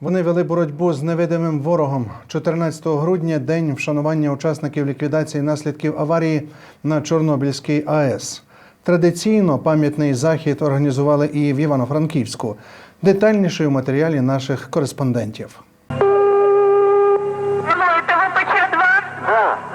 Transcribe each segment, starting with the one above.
Вони вели боротьбу з невидимим ворогом. 14 грудня день вшанування учасників ліквідації наслідків аварії на Чорнобильській АЕС. Традиційно пам'ятний захід організували і в Івано-Франківську. Детальніше у матеріалі наших кореспондентів. Минуєте ВПЧ-2? два? Хто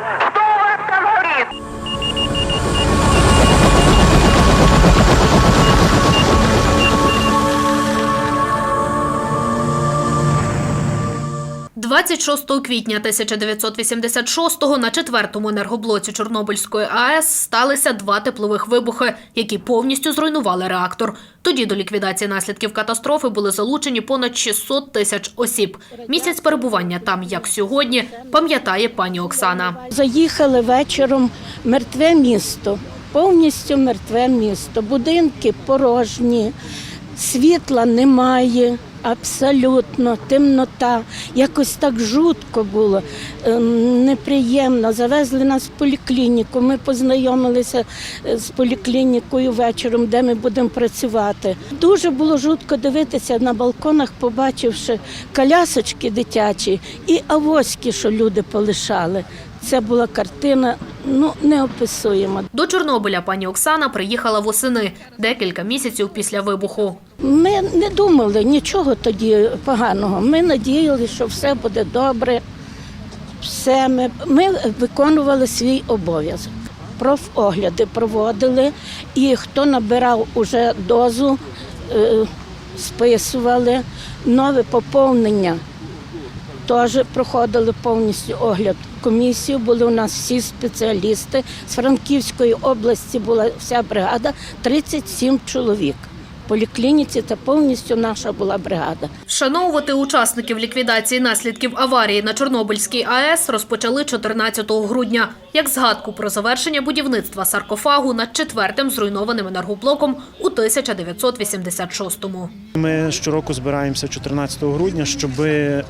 26 квітня 1986-го на четвертому енергоблоці Чорнобильської АЕС сталися два теплових вибухи, які повністю зруйнували реактор. Тоді до ліквідації наслідків катастрофи були залучені понад 600 тисяч осіб. Місяць перебування там, як сьогодні, пам'ятає пані Оксана. Заїхали вечором мертве місто, повністю мертве місто. Будинки порожні, світла немає. Абсолютно темнота, якось так жутко було, ем, неприємно. Завезли нас в поліклініку. Ми познайомилися е, з поліклінікою вечором, де ми будемо працювати. Дуже було жутко дивитися на балконах, побачивши колясочки дитячі і авоськи, що люди полишали. Це була картина ну неописуєма. До Чорнобиля пані Оксана приїхала восени, декілька місяців після вибуху. Ми не думали нічого тоді поганого. Ми надіялися, що все буде добре. Все ми, ми виконували свій обов'язок. Профогляди проводили, і хто набирав уже дозу, е, списували нове поповнення. Теж проходили повністю огляд комісію. Були у нас всі спеціалісти. З Франківської області була вся бригада, 37 чоловік. Поліклініці це повністю наша була бригада. Вшановувати учасників ліквідації наслідків аварії на Чорнобильській АЕС розпочали 14 грудня, як згадку про завершення будівництва саркофагу над четвертим зруйнованим енергоблоком у 1986-му. Ми щороку збираємося 14 грудня, щоб е,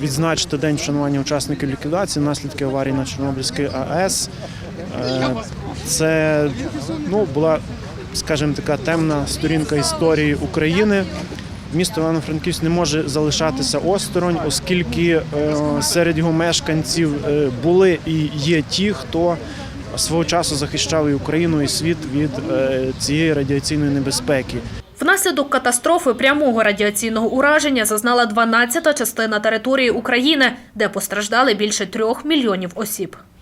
відзначити день вшанування учасників ліквідації наслідки аварії на Чорнобильській АЕС. Е, Це ну, була, скажімо, така темна сторінка історії України. Місто Івано-Франківськ не може залишатися осторонь, оскільки е, серед його мешканців е, були і є ті, хто свого часу захищав і Україну, і світ від е, цієї радіаційної небезпеки. Внаслідок катастрофи прямого радіаційного ураження зазнала 12-та частина території України, де постраждали більше трьох мільйонів осіб.